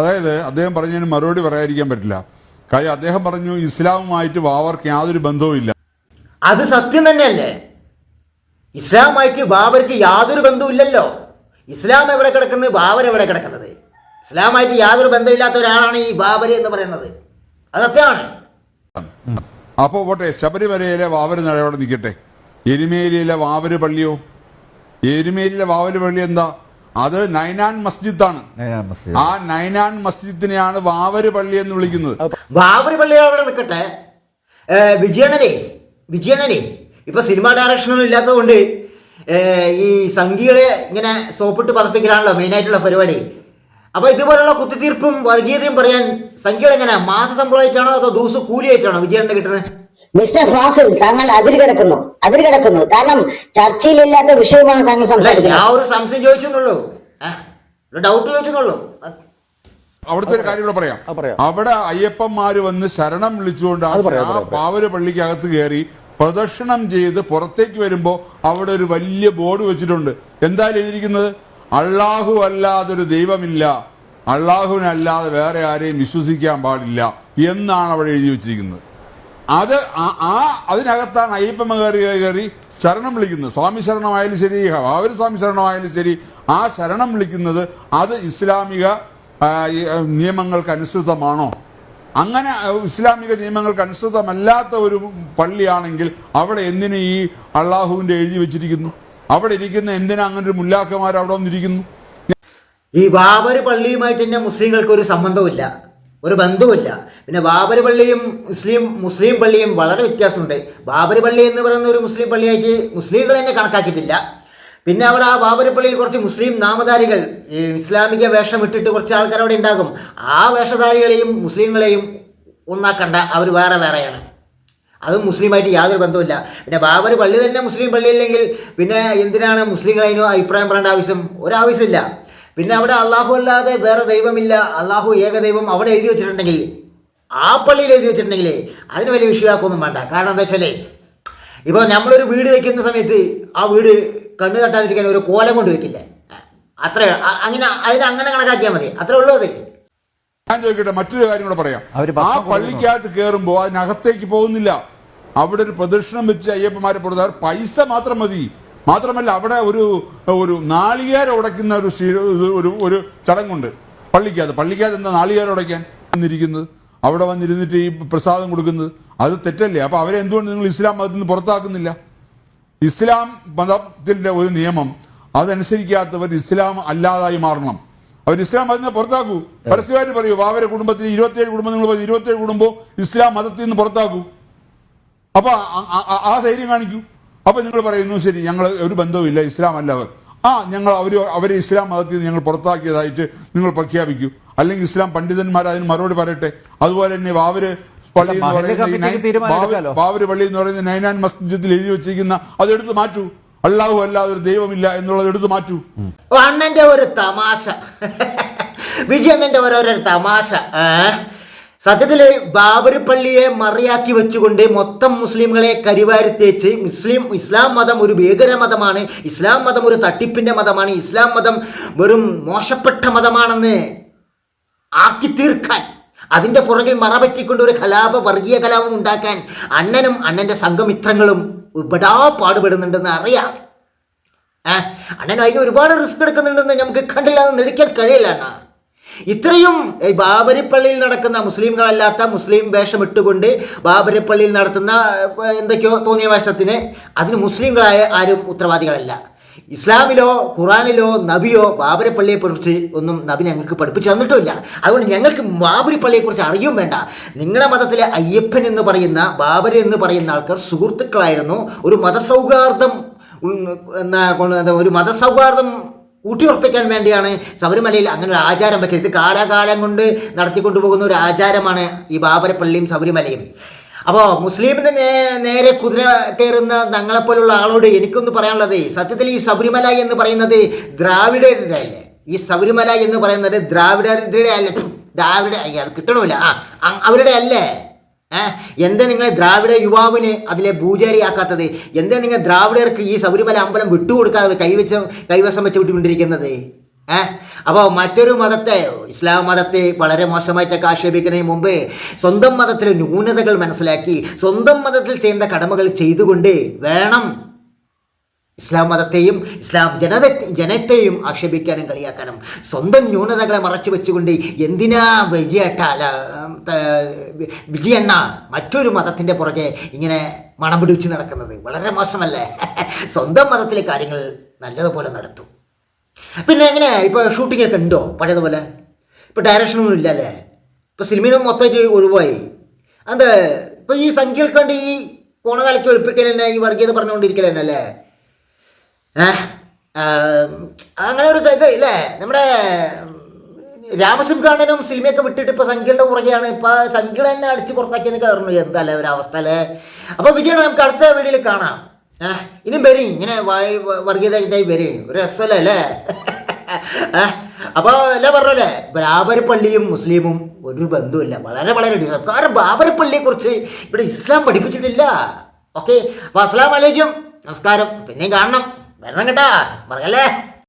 അതായത് അദ്ദേഹം പറഞ്ഞതിന് മറുപടി പറയാതിരിക്കാൻ പറ്റില്ല. കാര്യം അദ്ദേഹം പറഞ്ഞു ഇസ്ലാമുമായിട്ട് വാവർക്ക് യാതൊരു ബന്ധവുമില്ല അത് സത്യം തന്നെയല്ലേ? ഇസ്ലാമായിട്ട് ബാബർക്ക് യാതൊരു ബന്ധവുമില്ലല്ലോ ഇസ്ലാം എവിടെ കിടക്കുന്നത്? ബാബർ എവിടെ കിടക്കുന്നത്? ഇസ്ലാമായിട്ട് യാതൊരു ബന്ധമില്ലാത്ത ഒരാളാണ് ഈ ബാബർ എന്ന് പറയുന്നത്. അത് സത്യമാണ്. അപ്പോൾ പോട്ടെ ശബരിമലയിലെ വാവര് നിലവിടെ നിൽക്കട്ടെ. എരുമേലിയിലെ വാവര് പള്ളിയോ? എരുമേലിയിലെ വാവര് പള്ളി എന്താ? അത് നൈനാൻ മസ്ജിദാണ്. നൈനാൻ മസ്ജിദ്. ആ നൈനാൻ മസ്ജിദിനെയാണ് വാവര് പള്ളി എന്ന് വിളിക്കുന്നത്. വാവരി പള്ളി അവിടെ നിൽക്കട്ടെ. ഏ, വിജയണ്ണനെ വിജയണ്ണനെ. ഇപ്പൊ സിനിമ ഡയറക്ഷനൊന്നും ഇല്ലാത്തതുകൊണ്ട് ഏ, ഈ സംഖ്യകളെ ഇങ്ങനെ സോപ്പിട്ട് പതപ്പിക്കലാണല്ലോ മെയിനായിട്ടുള്ള പരിപാടി. അപ്പൊ ഇതുപോലുള്ള കുത്തിത്തീർപ്പും വർഗീയതയും പറയാൻ സംഖ്യകൾ എങ്ങനെ മാസ ശമ്പളമായിട്ടാണോ അതോ ദിവസം കൂലിയായിട്ടാണോ വിജയണ്ണന് കിട്ടുന്നത്? മിസ്റ്റർ ഫാസിൽ താങ്കൾ അതിര് കിടക്കുന്നു അതിര് കിടക്കുന്നു കാരണം ചർച്ചയിലില്ലാത്ത വിഷയമാണ് താങ്കൾ സംസാരിക്കുന്നത്. ആ ഒരു സംശയം ചോദിച്ചെന്നുള്ളൂ. ഒരു ഡൗട്ട് ചോദിച്ചെന്നുള്ളൂ. അവിടുത്തെ ഒരു കാര്യം കൂടെ പറയാം. അവിടെ അയ്യപ്പന്മാര് വന്ന് ശരണം വിളിച്ചുകൊണ്ട്. പാവര് പള്ളിക്കകത്ത് കയറി പ്രദക്ഷിണം ചെയ്ത് പുറത്തേക്ക് വരുമ്പോൾ അവിടെ ഒരു വലിയ ബോർഡ് വെച്ചിട്ടുണ്ട്. എന്തായാലും എഴുതിയിരിക്കുന്നത്? അള്ളാഹു അല്ലാതൊരു ദൈവമില്ല. അള്ളാഹുവിനല്ലാതെ വേറെ ആരെയും വിശ്വസിക്കാൻ പാടില്ല എന്നാണ് അവിടെ എഴുതി വെച്ചിരിക്കുന്നത്. അത് ആ- അതിനകത്താണ് അയ്യപ്പമ്മ കയറി കയറി ശരണം വിളിക്കുന്നത്. സ്വാമി ശരണമായാലും ശരി അവർ സ്വാമി ശരണമായാലും ശരി ആ ശരണം വിളിക്കുന്നത് അത് ഇസ്ലാമിക നിയമങ്ങൾക്ക് അനുസൃതമാണോ? അങ്ങനെ ഇസ്ലാമിക നിയമങ്ങൾക്ക് അനുസൃതമല്ലാത്ത ഒരു പള്ളിയാണെങ്കിൽ അവിടെ എന്തിന് ഈ അള്ളാഹുവിന്റെ എഴുതി വെച്ചിരിക്കുന്നു? അവിടെ ഇരിക്കുന്ന എന്തിനാ അങ്ങനെ ഒരു മുല്ലാക്കന്മാർ അവിടെ വന്നിരിക്കുന്നു? ഈ ബാബർ പള്ളിയുമായിട്ട് തന്നെ മുസ്ലിങ്ങൾക്ക് ഒരു സംബന്ധവുമില്ല. ഒരു ബന്ധവുമില്ല. പിന്നെ ബാബരി പള്ളിയും മുസ്ലിം മുസ്ലിം പള്ളിയും വളരെ വ്യത്യാസമുണ്ട്. ബാബരി പള്ളി എന്ന് പറയുന്ന ഒരു മുസ്ലിം പള്ളിയായിട്ട് മുസ്ലിങ്ങൾ തന്നെ കണക്കാക്കിയിട്ടില്ല. പിന്നെ അവിടെ ആ ബാബരി പള്ളിയിൽ കുറച്ച് മുസ്ലിം നാമധാരികൾ ഇസ്ലാമിക വേഷം ഇട്ടിട്ട് കുറച്ച് ആൾക്കാർ അവിടെ ഉണ്ടാകും. ആ വേഷധാരികളെയും മുസ്ലിങ്ങളെയും ഒന്നാക്കണ്ട. അവർ വേറെ വേറെയാണ്. അതും മുസ്ലിമായിട്ട് യാതൊരു ബന്ധവുമില്ല. പിന്നെ ബാബർ പള്ളി തന്നെ മുസ്ലിം പള്ളിയില്ലെങ്കിൽ പിന്നെ എന്തിനാണ് മുസ്ലിങ്ങൾ അതിന് അഭിപ്രായം പറയേണ്ട ആവശ്യം? ഒരാവശ്യമില്ല. പിന്നെ അവിടെ അള്ളാഹു അല്ലാതെ വേറെ ദൈവമില്ല. അള്ളാഹു ഏകദൈവം അവിടെ എഴുതി വെച്ചിട്ടുണ്ടെങ്കിൽ ആ പള്ളിയിൽ എഴുതി വെച്ചിട്ടുണ്ടെങ്കിൽ അതിന് വലിയ വിഷയമാക്കൊന്നും വേണ്ട. കാരണം എന്താ വെച്ചാലേ ഇപ്പോൾ നമ്മളൊരു വീട് വെക്കുന്ന സമയത്ത് ആ വീട് കണ്ണു തട്ടാതിരിക്കാൻ ഒരു കോലം കൊണ്ട് വെക്കില്ലേ. അത്ര അങ്ങനെ അതിനെ അങ്ങനെ കണക്കാക്കിയാൽ മതി. അത്രേ ഉള്ളൂ അത്. ഞാൻ ചോദിക്കട്ടെ മറ്റൊരു കാര്യം കൂടെ പറയാം. ആ പള്ളിക്കകത്ത് കയറുമ്പോൾ അതിനകത്തേക്ക് പോകുന്നില്ല. അവിടെ ഒരു പ്രദക്ഷിണം വെച്ച് അയ്യപ്പന്മാരെ പുറത്ത് പൈസ മാത്രം മതി. മാത്രമല്ല അവിടെ ഒരു ഒരു നാളികേര ഉടയ്ക്കുന്ന ഒരു ഒരു ഒരു ചടങ്ങുണ്ട്. പള്ളിക്കകത്ത്. പള്ളിക്കകത്ത് എന്താ നാളികേര ഉടയ്ക്കാൻ വന്നിരിക്കുന്നത് അവിടെ വന്നിരുന്നിട്ട് ഈ പ്രസാദം കൊടുക്കുന്നത്? അത് തെറ്റല്ലേ? അപ്പോൾ അവരെ എന്തുകൊണ്ട് നിങ്ങൾ ഇസ്ലാം മതത്തിൽ നിന്ന് പുറത്താക്കുന്നില്ല? ഇസ്ലാം മതത്തിന്റെ ഒരു നിയമം അതനുസരിക്കാത്തവർ ഇസ്ലാം അല്ലാതായി മാറണം. അവർ ഇസ്ലാം മതത്തിനെ പുറത്താക്കൂ. പരസ്യമായിട്ട് പറയൂ അവരെ കുടുംബത്തിൽ ഇരുപത്തിയേഴ് കുടുംബം നിങ്ങൾ പറയും ഇരുപത്തിയേഴ് കുടുംബം ഇസ്ലാം മതത്തിൽ നിന്ന് പുറത്താക്കൂ. അപ്പൊ ആ- ആ- ആ- ആ ധൈര്യം കാണിക്കൂ. അപ്പൊ നിങ്ങൾ പറയുന്നു ശരി ഞങ്ങൾ ഒരു ബന്ധവുമില്ല ഇസ്ലാം അല്ല. അവർ ആ ഞങ്ങൾ അവർ അവരെ ഇസ്ലാം മതത്തിൽ നിന്ന് ഞങ്ങൾ പുറത്താക്കിയതായിട്ട് നിങ്ങൾ പ്രഖ്യാപിക്കൂ. അല്ലെങ്കിൽ ഇസ്ലാം പണ്ഡിതന്മാർ അതിന് മറുപടി പറയട്ടെ. അതുപോലെ തന്നെ വാവര് പള്ളി എന്ന് മഹല്ല് പറയുന്ന ഈ കമ്മിറ്റിക്ക് നൈ- തീരുമാനം ബാവ- എടുക്കാലോ. ബാബര് പള്ളി എന്ന് പറയുന്ന നൈനാൻ മസ്ജിദിൽ എഴുതി വെച്ചിരിക്കുന്ന അതെടുത്ത് മാറ്റൂ. അള്ളാഹു അല്ലാതെ ഒരു ദൈവമില്ല എന്നുള്ളത് എടുത്ത് മാറ്റൂ. അണ്ണന്റെ ഒരു തമാശ. വിജയണ്ണന്റെ ഓരോരോ തമാശ. ഏ? ബാബരിപ്പള്ളിയെ പള്ളിയെ മറിയാക്കി വെച്ചുകൊണ്ട് മൊത്തം മുസ്ലിങ്ങളെ കരിവാരിത്തേച്ച് മുസ്ലിം ഇസ്ലാം മതം ഒരു ഭീകര മതമാണ് ഇസ്ലാം മതം ഒരു തട്ടിപ്പിന്റെ മതമാണ് ഇസ്ലാം മതം വെറും മോശപ്പെട്ട മതമാണെന്ന് ആക്കി തീർക്കാൻ അതിന്റെ പുറകിൽ മറപറ്റിക്കൊണ്ട് ഒരു കലാപ വർഗീയ കലാപം ഉണ്ടാക്കാൻ അണ്ണനും അണ്ണന്റെ സംഘമിത്രങ്ങളും ഇവിടാ പാടുപെടുന്നുണ്ടെന്ന് അറിയാം ഏഹ് അണ്ണൻ അതിന് ഒരുപാട് റിസ്ക് എടുക്കുന്നുണ്ടെന്ന് നമുക്ക് കണ്ടില്ലാതെ നിൽക്കാൻ കഴിയില്ല അണ്ണ ഇത്രയും ബാബരിപ്പള്ളിയിൽ ബാബരി നടക്കുന്ന മുസ്ലിംകളല്ലാത്ത മുസ്ലിം വേഷം ഇട്ടുകൊണ്ട് ബാബരിപ്പള്ളിയിൽ നടത്തുന്ന എന്തൊക്കെയോ തോന്നിയ വേഷത്തിന് അതിന് മുസ്ലിങ്ങളായ ആരും ഉത്തരവാദികളല്ല. ഇസ്ലാമിലോ ഖുറാനിലോ നബിയോ ബാബരിപ്പള്ളിയെക്കുറിച്ച് ഒന്നും നബി ഞങ്ങൾക്ക് പഠിപ്പിച്ചു തന്നിട്ടുമില്ല. അതുകൊണ്ട് ഞങ്ങൾക്ക് ബാബരിപ്പള്ളിയെക്കുറിച്ച് അറിയും വേണ്ട. നിങ്ങളുടെ മതത്തിലെ അയ്യപ്പൻ എന്ന് പറയുന്ന ബാബർ എന്ന് പറയുന്ന ആൾക്കാർ സുഹൃത്തുക്കളായിരുന്നു. ഒരു മതസൗഹാർദ്ദം ഒരു മതസൗഹാർദ്ദം ഊട്ടിയുറപ്പിക്കാൻ വേണ്ടിയാണ് ശബരിമലയിൽ അങ്ങനെ ഒരു ആചാരം വെച്ചത്. ഇത് കാലാകാലം കൊണ്ട് നടത്തിക്കൊണ്ടു പോകുന്ന ഒരു ആചാരമാണ് ഈ ബാബരപ്പള്ളിയും ശബരിമലയും. അപ്പോൾ മുസ്ലിമിന്റെ നേ നേരെ കുതിര കയറുന്ന ഞങ്ങളെപ്പോലുള്ള ആളോട് എനിക്കൊന്ന് പറയാനുള്ളത് സത്യത്തിൽ ഈ ശബരിമല എന്ന് പറയുന്നത് ദ്രാവിഡരുടെ അല്ലേ? ഈ ശബരിമല എന്ന് പറയുന്നത് ദ്രാവിഡരുടെ അല്ലേ? ദ്രാവിഡ അത് കിട്ടണമില്ല. ആ അവരുടെ അല്ലേ? എന്താ നിങ്ങൾ ദ്രാവിഡ യുവാവിന് അതിലെ പൂജാരിയാക്കാത്തത് എന്താ നിങ്ങൾ ദ്രാവിഡർക്ക് ഈ ശബരിമല അമ്പലം വിട്ടുകൊടുക്കാതെ കൈവച്ച കൈവശം വെച്ച് വിട്ടുകൊണ്ടിരിക്കുന്നത് ഏ അപ്പോൾ മറ്റൊരു മതത്തെ ഇസ്ലാം മതത്തെ വളരെ മോശമായിട്ടൊക്കെ ആക്ഷേപിക്കുന്നതിന് മുമ്പ് സ്വന്തം മതത്തിലെ ന്യൂനതകൾ മനസ്സിലാക്കി സ്വന്തം മതത്തിൽ ചെയ്യേണ്ട കടമകൾ ചെയ്തുകൊണ്ട് വേണം ഇസ്ലാം മതത്തെയും ഇസ്ലാം ജനത ജനത്തെയും ആക്ഷേപിക്കാനും കളിയാക്കാനും സ്വന്തം ന്യൂനതകളെ മറച്ചു വെച്ചുകൊണ്ട് എന്തിനാ വിജയട്ട വിജയണ്ണ മറ്റൊരു മതത്തിന്റെ പുറകെ ഇങ്ങനെ മണം പിടിച്ച് നടക്കുന്നത്? വളരെ മോശമല്ലേ? സ്വന്തം മതത്തിലെ കാര്യങ്ങൾ നല്ലതുപോലെ നടത്തും. പിന്നെ എങ്ങനെ? ഇപ്പോൾ ഷൂട്ടിംഗ് ഒക്കെ ഉണ്ടോ? പഴയതുപോലെ? ഇപ്പോൾ ഡയറക്ഷനൊന്നും ഇല്ലല്ലേ? ഇപ്പോൾ സിനിമയിൽ മൊത്തമായിട്ട് ഒഴിവായി. അത് ഇപ്പോൾ ഈ സംഖ്യകൾക്ക് വേണ്ടി ഈ കോണകാലയ്ക്ക് ഒളിപ്പിക്കലെന്നെ ഈ വർഗീയത പറഞ്ഞുകൊണ്ടിരിക്കൽ തന്നെ അല്ലേ അങ്ങനെ ഒരു ഇത് ഇല്ലേ? നമ്മുടെ രാമസിംഹാണനും സിനിമയൊക്കെ വിട്ടിട്ട് ഇപ്പൊ സംഖ്യയുടെ പുറകെയാണ്. ഇപ്പൊ സംഖ്യ തന്നെ അടിച്ച് പുറത്താക്കിയെന്ന് കയറുന്നു എന്തല്ലേ ഒരു അവസ്ഥ അല്ലേ? അപ്പൊ വിജയനെ നമുക്ക് അടുത്ത വീഡിയോയിൽ കാണാം. ഏഹ് ഇനിയും വരും. ഇങ്ങനെ വായി വർഗീയതായി വരും. ഒരു രസമല്ലേ അല്ലേ? അപ്പോൾ എല്ലാം പറഞ്ഞല്ലേ ബാബരപ്പള്ളിയും മുസ്ലിമും ഒരു ബന്ധവുമില്ല. വളരെ വളരെ ഡിഫറൻസ് കാരണം കുറിച്ച് ഇവിടെ ഇസ്ലാം പഠിപ്പിച്ചിട്ടില്ല. ഓക്കെ? അപ്പോൾ അസ്സാം വലൈക്കും നമസ്കാരം. പിന്നെയും കാണണം. വരണം കേട്ടാ പറയല്ലേ